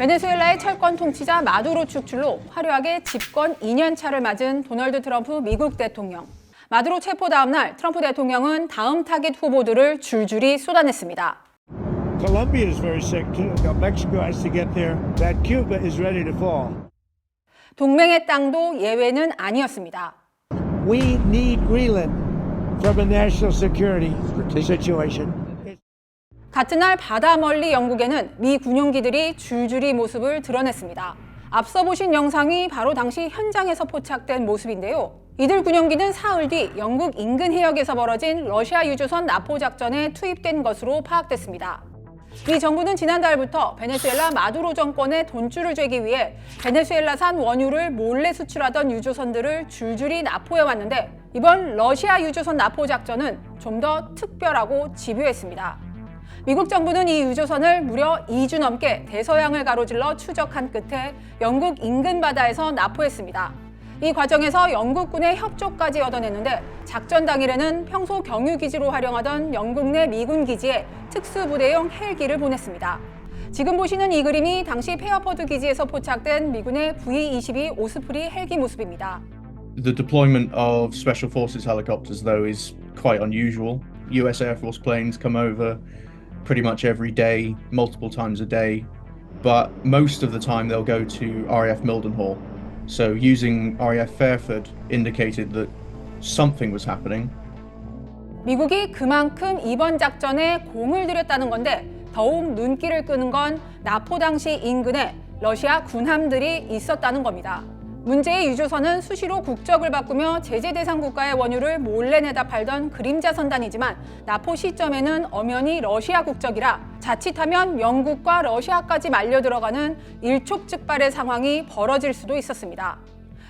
베네수엘라의 철권 통치자 마두로 축출로 화려하게 집권 2년 차를 맞은 도널드 트럼프 미국 대통령. 마두로 체포 다음 날 트럼프 대통령은 다음 타깃 후보들을 줄줄이 쏟아냈습니다. Colombia is very sick too. Mexico has to get there. That Cuba is ready to fall. 동맹의 땅도 예외는 아니었습니다. We need Greenland from a national security situation. 같은 날 바다 멀리 영국에는 미 군용기들이 줄줄이 모습을 드러냈습니다. 앞서 보신 영상이 바로 당시 현장에서 포착된 모습인데요. 이들 군용기는 사흘 뒤 영국 인근 해역에서 벌어진 러시아 유조선 나포 작전에 투입된 것으로 파악됐습니다. 미 정부는 지난달부터 베네수엘라 마두로 정권에 돈줄을 쥐기 위해 베네수엘라산 원유를 몰래 수출하던 유조선들을 줄줄이 납포해 왔는데 이번 러시아 유조선 납포 작전은 좀 더 특별하고 집요했습니다. 미국 정부는 이 유조선을 무려 2주 넘게 대서양을 가로질러 추적한 끝에 영국 인근 바다에서 납포했습니다. 이 과정에서 영국군의 협조까지 얻어냈는데 작전 당일에는 평소 경유 기지로 활용하던 영국 내 미군 기지에 특수부대용 헬기를 보냈습니다. 지금 보시는 이 그림이 당시 페어포드 기지에서 포착된 미군의 V-22 오스프리 헬기 모습입니다. The deployment of Special Forces helicopters, though, is quite unusual. US Air Force planes come over pretty much every day, multiple times a day, but most of the time they'll go to RAF Mildenhall. So using RAF Fairford indicated that something was happening. 미국이 그만큼 이번 작전에 공을 들였다는 건데 더욱 눈길을 끄는 건 나포 당시 인근에 러시아 군함들이 있었다는 겁니다. 문제의 유조선은 수시로 국적을 바꾸며 제재 대상 국가의 원유를 몰래 내다 팔던 그림자 선단이지만 나포 시점에는 엄연히 러시아 국적이라 자칫하면 영국과 러시아까지 말려 들어가는 일촉즉발의 상황이 벌어질 수도 있었습니다.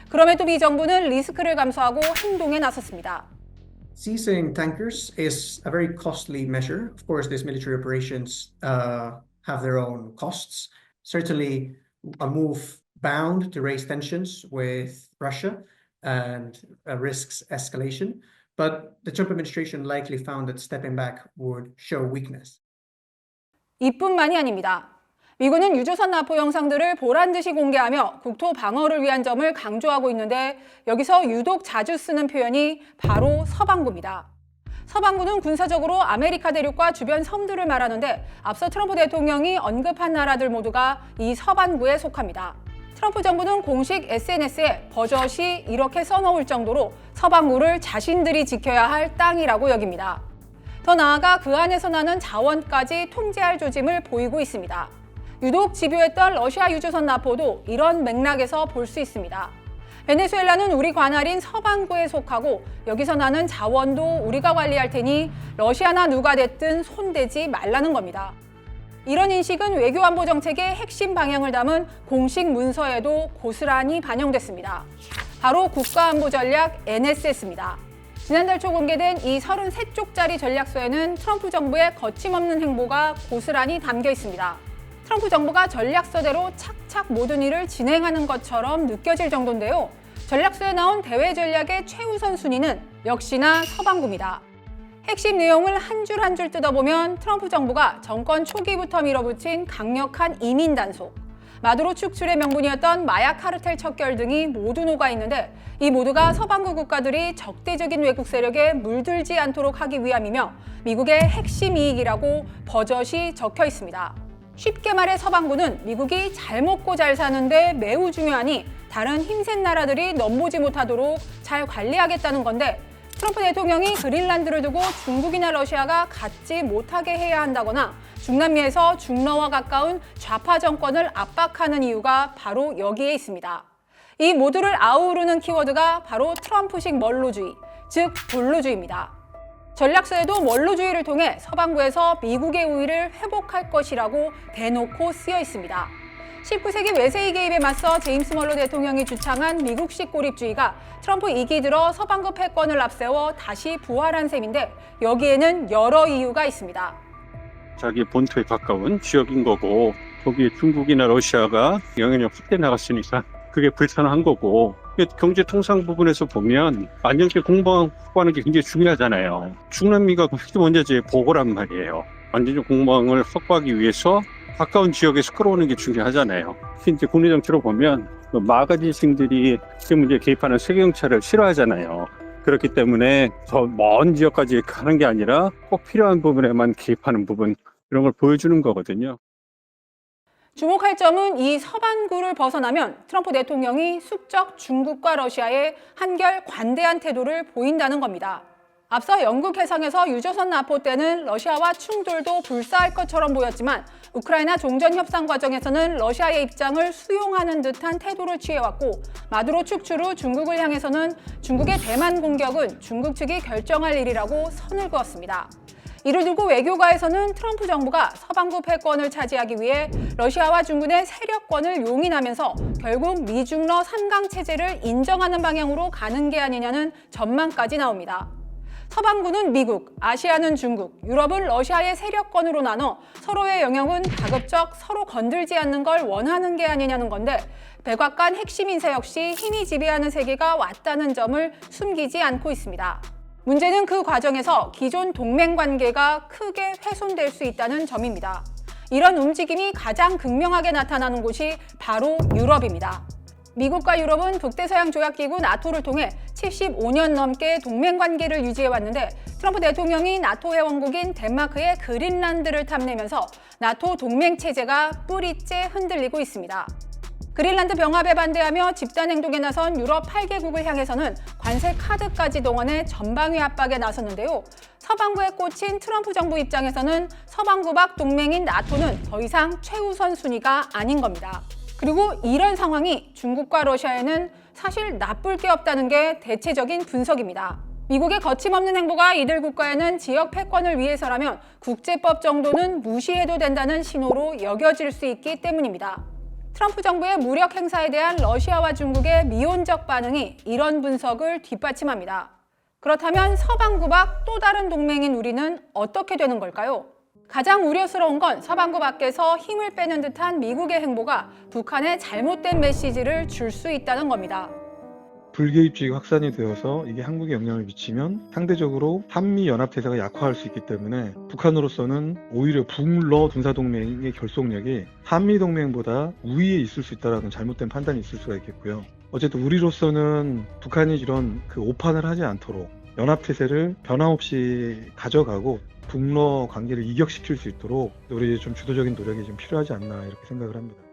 그럼에도 미 정부는 리스크를 감수하고 행동에 나섰습니다. Seizing tankers is a very costly measure. Of course, these military operations uh, have their own costs. Certainly, a move bound to raise tensions with Russia and uh, risks escalation. But the Trump administration likely found that stepping back would show weakness. 이뿐만이 아닙니다. 미군은 유조선 납포 영상들을 보란 듯이 공개하며 국토 방어를 위한 점을 강조하고 있는데 여기서 유독 자주 쓰는 표현이 바로 서방구입니다. 서방구는 군사적으로 아메리카 대륙과 주변 섬들을 말하는데 앞서 트럼프 대통령이 언급한 나라들 모두가 이 서반구에 속합니다. 트럼프 정부는 공식 SNS에 버젓이 이렇게 써놓을 정도로 서방구를 자신들이 지켜야 할 땅이라고 여깁니다. 더 나아가 그 안에서 나는 자원까지 통제할 조짐을 보이고 있습니다. 유독 집요했던 러시아 유조선 납포도 이런 맥락에서 볼 수 있습니다. 베네수엘라는 우리 관할인 서반구에 속하고 여기서 나는 자원도 우리가 관리할 테니 러시아나 누가 됐든 손대지 말라는 겁니다. 이런 인식은 외교 안보 정책의 핵심 방향을 담은 공식 문서에도 고스란히 반영됐습니다. 바로 국가안보 전략 NSS입니다. 지난달 초 공개된 이 33쪽짜리 전략서에는 트럼프 정부의 거침없는 행보가 고스란히 담겨 있습니다. 트럼프 정부가 전략서대로 착착 모든 일을 진행하는 것처럼 느껴질 정도인데요. 전략서에 나온 대외 전략의 최우선 순위는 역시나 서방구입니다. 핵심 내용을 한 줄 한 줄 뜯어보면 트럼프 정부가 정권 초기부터 밀어붙인 강력한 이민 단속, 마두로 축출의 명분이었던 마약 카르텔 척결 등이 모두 녹아 있는데 이 모두가 서방구 국가들이 적대적인 외국 세력에 물들지 않도록 하기 위함이며 미국의 핵심 이익이라고 버젓이 적혀 있습니다. 쉽게 말해 서방구는 미국이 잘 먹고 잘 사는데 매우 중요하니 다른 힘센 나라들이 넘보지 못하도록 잘 관리하겠다는 건데 트럼프 대통령이 그린란드를 두고 중국이나 러시아가 갖지 못하게 해야 한다거나 중남미에서 중러와 가까운 좌파 정권을 압박하는 이유가 바로 여기에 있습니다. 이 모두를 아우르는 키워드가 바로 트럼프식 멀로주의, 즉 본로주의입니다. 전략서에도 원로주의를 통해 서방구에서 미국의 우위를 회복할 것이라고 대놓고 쓰여 있습니다. 19세기 외세의 개입에 맞서 제임스 멀로 대통령이 주창한 미국식 고립주의가 트럼프 2기 들어 서방구 패권을 앞세워 다시 부활한 셈인데 여기에는 여러 이유가 있습니다. 자기 본토에 가까운 지역인 거고 거기에 중국이나 러시아가 영향력 확대 나갔으니까 그게 불편한 거고 경제 통상 부분에서 보면 안정적 공방 확보하는 게 굉장히 중요하잖아요. 중남미가 핵심 원자재의 보고란 말이에요. 안정적 공방을 확보하기 위해서 가까운 지역에서 끌어오는 게 중요하잖아요. 특히 이제 국내 정치로 보면 그 마가지층들이 이 문제에 개입하는 세계 정치를 싫어하잖아요. 그렇기 때문에 더먼 지역까지 가는 게 아니라 꼭 필요한 부분에만 개입하는 부분 이런 걸 보여주는 거거든요. 주목할 점은 이 서반구를 벗어나면 트럼프 대통령이 숙적 중국과 러시아에 한결 관대한 태도를 보인다는 겁니다. 앞서 영국 해상에서 유조선 납포 때는 러시아와 충돌도 불사할 것처럼 보였지만 우크라이나 종전 협상 과정에서는 러시아의 입장을 수용하는 듯한 태도를 취해왔고 마두로 축출 후 중국을 향해서는 중국의 대만 공격은 중국 측이 결정할 일이라고 선을 그었습니다. 이를 두고 외교가에서는 트럼프 정부가 서방구 패권을 차지하기 위해 러시아와 중국의 세력권을 용인하면서 결국 미중러 삼강 체제를 인정하는 방향으로 가는 게 아니냐는 전망까지 나옵니다. 서방구는 미국, 아시아는 중국, 유럽은 러시아의 세력권으로 나눠 서로의 영역은 가급적 서로 건들지 않는 걸 원하는 게 아니냐는 건데 백악관 핵심 인사 역시 힘이 지배하는 세계가 왔다는 점을 숨기지 않고 있습니다. 문제는 그 과정에서 기존 동맹 관계가 크게 훼손될 수 있다는 점입니다. 이런 움직임이 가장 극명하게 나타나는 곳이 바로 유럽입니다. 미국과 유럽은 북대서양 조약기구 나토를 통해 75년 넘게 동맹 관계를 유지해 왔는데 트럼프 대통령이 나토 회원국인 덴마크의 그린란드를 탐내면서 나토 동맹 체제가 뿌리째 흔들리고 있습니다. 그린란드 병합에 반대하며 집단 행동에 나선 유럽 8개국을 향해서는 관세 카드까지 동원해 전방위 압박에 나섰는데요. 서방구에 꽂힌 트럼프 정부 입장에서는 서방구 밖 동맹인 나토는 더 이상 최우선 순위가 아닌 겁니다. 그리고 이런 상황이 중국과 러시아에는 사실 나쁠 게 없다는 게 대체적인 분석입니다. 미국의 거침없는 행보가 이들 국가에는 지역 패권을 위해서라면 국제법 정도는 무시해도 된다는 신호로 여겨질 수 있기 때문입니다. 트럼프 정부의 무력 행사에 대한 러시아와 중국의 미온적 반응이 이런 분석을 뒷받침합니다. 그렇다면 서방구 밖 또 다른 동맹인 우리는 어떻게 되는 걸까요? 가장 우려스러운 건 서방구 밖에서 힘을 빼는 듯한 미국의 행보가 북한에 잘못된 메시지를 줄 수 있다는 겁니다. 불개입주의가 확산이 되어서 이게 한국에 영향을 미치면 상대적으로 한미 연합 태세가 약화할 수 있기 때문에 북한으로서는 오히려 북러 군사 동맹의 결속력이 한미 동맹보다 우위에 있을 수 있다라는 잘못된 판단이 있을 수가 있겠고요. 어쨌든 우리로서는 북한이 이런 그 오판을 하지 않도록 연합 태세를 변함없이 가져가고 북러 관계를 이격시킬 수 있도록 우리 좀 주도적인 노력이 좀 필요하지 않나 이렇게 생각을 합니다.